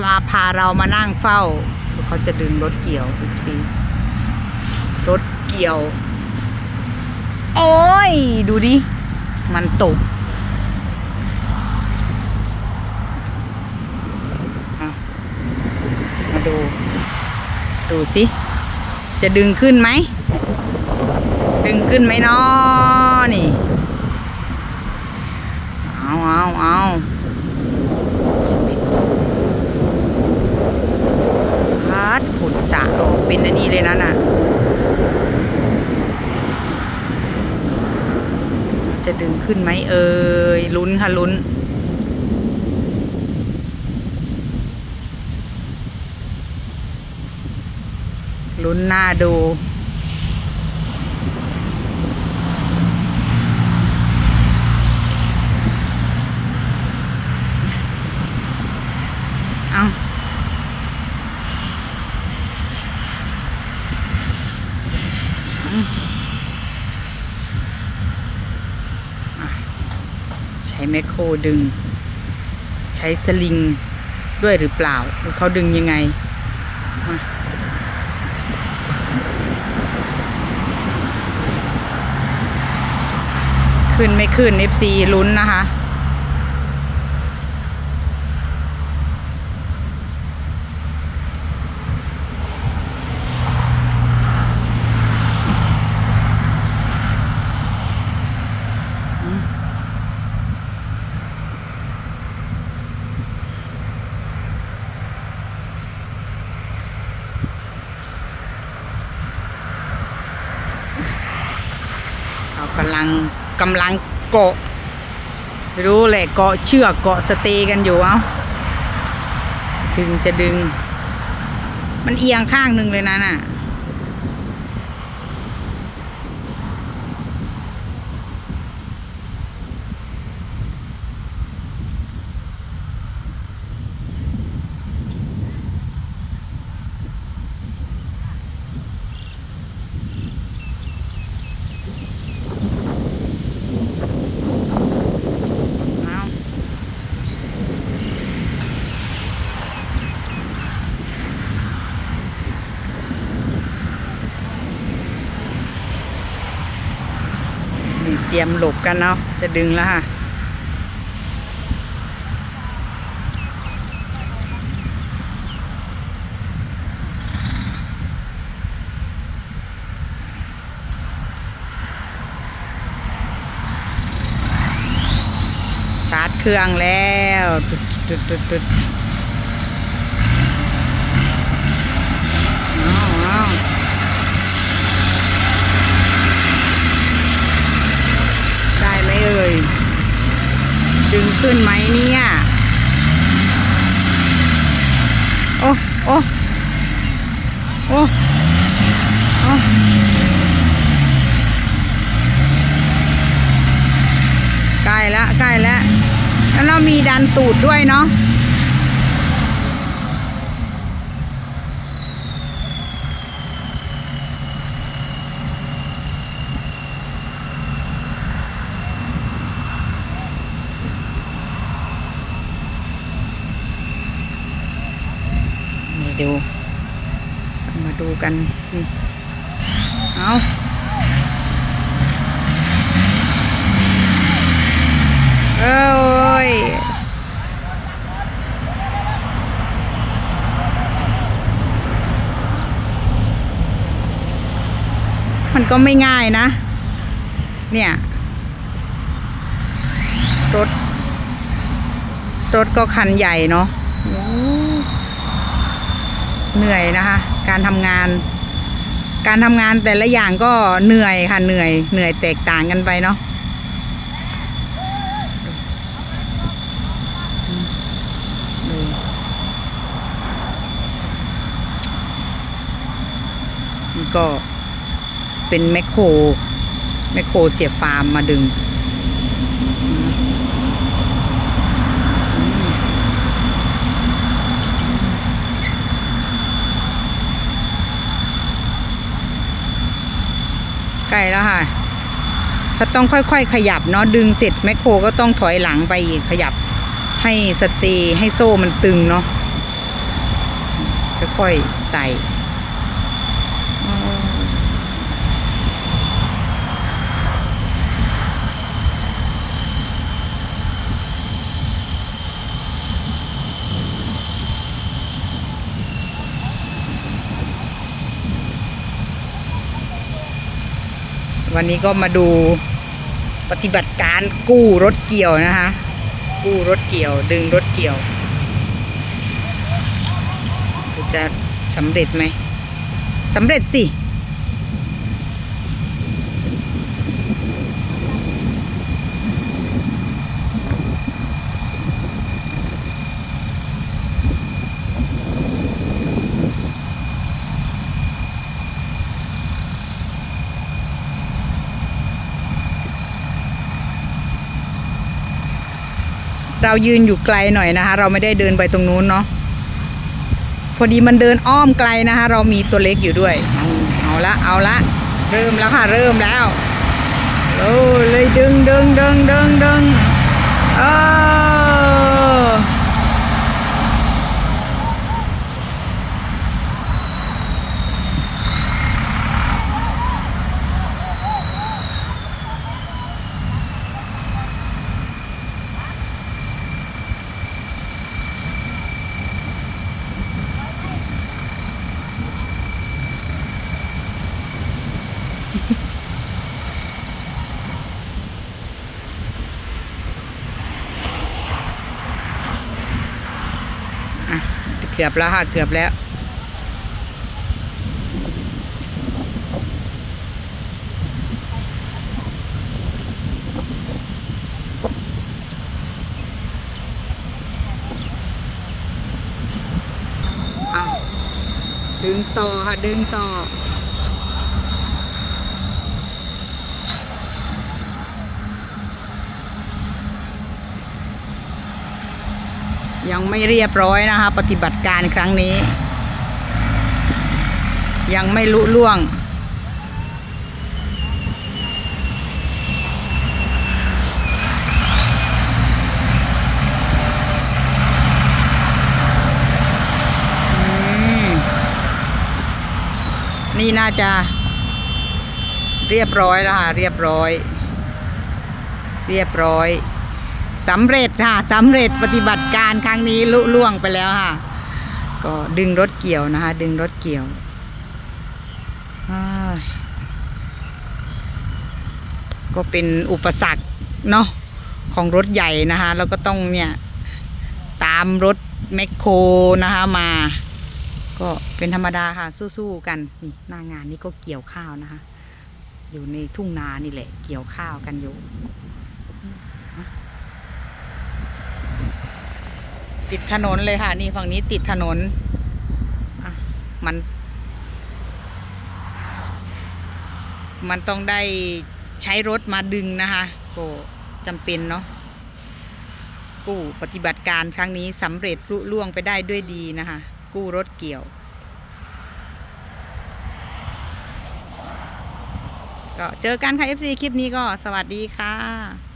มาพาเรามานั่งเฝ้า เขาจะดึงรถเกี่ยวอีกทีรถเกี่ยว โอ้ย ดูดิ มันตกมาดู ดูสิ จะดึงขึ้นไหม ดึงขึ้นไหมเนาะนี่ เอาเอาเอาพาดขุดสะออเป็นอันนี้เลยนะน่ะ จะดึงขึ้นไหมเอ่ยลุ้นค่ะลุ้น ลุ้นหน้าดู เอาอืมอะ ใช้แมคโครดึง ใช้สลิงด้วยหรือเปล่าหรือเขาดึงยังไงมาขึ้นไม่ขึ้น FC ลุ้นนะคะ งกำลังเกาะรู้แหละเกาะเชือกเกาะสเตกันอยู่เอ้าดึงจะดึง มันเอียงข้างหนึ่งเลยนะน่ะ ตรียมหลบกันเนาะจะดึงแล้วค่ะสตาร์ทเครื่องแล้วตึดตึดตึดตึดเอาเอาได้ไหมเอ่ย ดึ งขึ้นไหมเนี่ย โอ้ โอ้ โอ้ โอ้ใกล้แล้วใกล้แล้วแล้วเรามีดันตูดด้วยเนาะ ดูมาดูกันนี่เอาเอ้ยมันก็ไม่ง่ายนะ เนี่ยรถรถก็คันใหญ่เนาะ เหนื่อยนะคะ การทำงาน การทำงานแต่ละอย่างก็เหนื่อยค่ะเหนื่อย เหนื่อยแตกต่างกันไปเนาะนี่ก็เป็นแมคโครแมคโครเสียบฟาร์มมาดึง ใกล้แล้วค่ะถ้าต้องค่อยๆ ขยับเนาะดึงเสร็จแมคโครก็ต้องถอยหลังไปอีกขยับให้สตีให้โซ่มันตึงเนาะค่อยๆไต่ วันนี้ก็มาดูปฏิบัติการกู้รถเกี่ยวนะคะ กู้รถเกี่ยว ดึงรถเกี่ยว จะสำเร็จไหมสำเร็จสิ เรายืนอยู่ไกลหน่อยนะคะ เราไม่ได้เดินไปตรงนู้นเนาะพอดีมันเดินอ้อมไกลนะคะ เรามีตัวเล็กอยู่ด้วย เอาละเอาละเริ่มแล้วค่ะเริ่มแล้วโอ้เลยดึงดึงดึงดึงดึงเออ เกือบแล้วค่ะเกือบแล้ว ดึงต่อค่ะ ดึงต่อ ยังไม่เรียบร้อยนะคะ ปฏิบัติการครั้งนี้ ยังไม่ลุล่วง นี่น่าจะ เรียบร้อยแล้วค่ะ เรียบร้อย เรียบร้อย สำเร็จค่ะสำเร็จปฏิบัติการครั้งนี้ลุล่วงไปแล้วค่ะ ก็ดึงรถเกี่ยวนะคะ ดึงรถเกี่ยวก็เป็นอุปสรรคเนาะของรถใหญ่นะคะ แล้วก็ต้องเนี่ย ตามรถแมคโครนะคะมา ก็เป็นธรรมดาค่ะ สู้ๆกันนี่หน้างานนี้ก็เกี่ยวข้าวนะคะ อยู่ในทุ่งนานี่แหละ เกี่ยวข้าวกันอยู่ ติดถนนเลยค่ะ นี่ฝั่งนี้ติดถนนมัน มันต้องได้ใช้รถมาดึงนะคะก็จำเป็นเนาะกู้ปฏิบัติการครั้งนี้สำเร็จลุล่วงไปได้ด้วยดีนะคะ กู้รถเกี่ยว ก็เจอกันค่ะ FC คลิปนี้ก็สวัสดีค่ะ